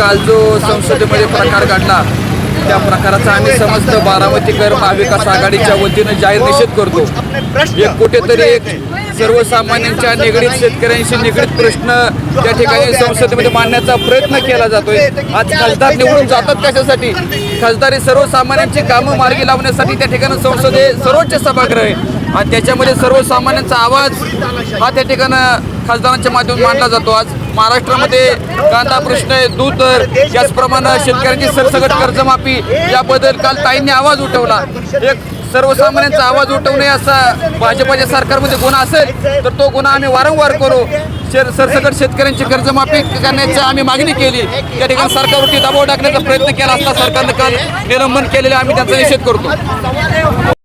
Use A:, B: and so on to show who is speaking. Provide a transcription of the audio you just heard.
A: काल जो संसदेमध्ये प्रकार घडला त्या प्रकाराचा आम्ही समस्त बारामतीकर महाविकास आघाडीच्या वतीनं जाहीर निषेध करतो. एक कुठेतरी एक सर्वसामान्यांच्या निगडीत शेतकऱ्यांशी निगडीत प्रश्न त्या ठिकाणी संसदेमध्ये मांडण्याचा प्रयत्न केला जातोय. आज खासदार निवडून जातात कशासाठी? खासदार हे सर्वसामान्यांची कामं मार्गी लावण्यासाठी त्या ठिकाणी संसदे सर्वोच्च सभागृह आहे. आणि त्याच्यामध्ये सर्वसामान्यांचा आवाज हा त्या ठिकाणं खासदारांच्या माध्यमातून मांडला जातो. आज महाराष्ट्रामध्ये कांदा प्रश्न आहे दूध दर याचप्रमाणे शेतकऱ्यांची सरसकट कर्जमाफी याबद्दल काल ताईंनी आवाज उठवला. एक सर्वसामान्यांचा आवाज उठवणे असा भाजपाच्या सरकारमध्ये गुन्हा असेल तर तो गुन्हा आम्ही वारंवार करू. शेर सरसकट शेतकऱ्यांची कर्जमाफी करण्याची आम्ही मागणी केली. त्या ठिकाणी सरकारवरती दबाव टाकण्याचा प्रयत्न केला असता सरकारनं काल निलंबन केलेले आम्ही त्याचा निषेध करतो.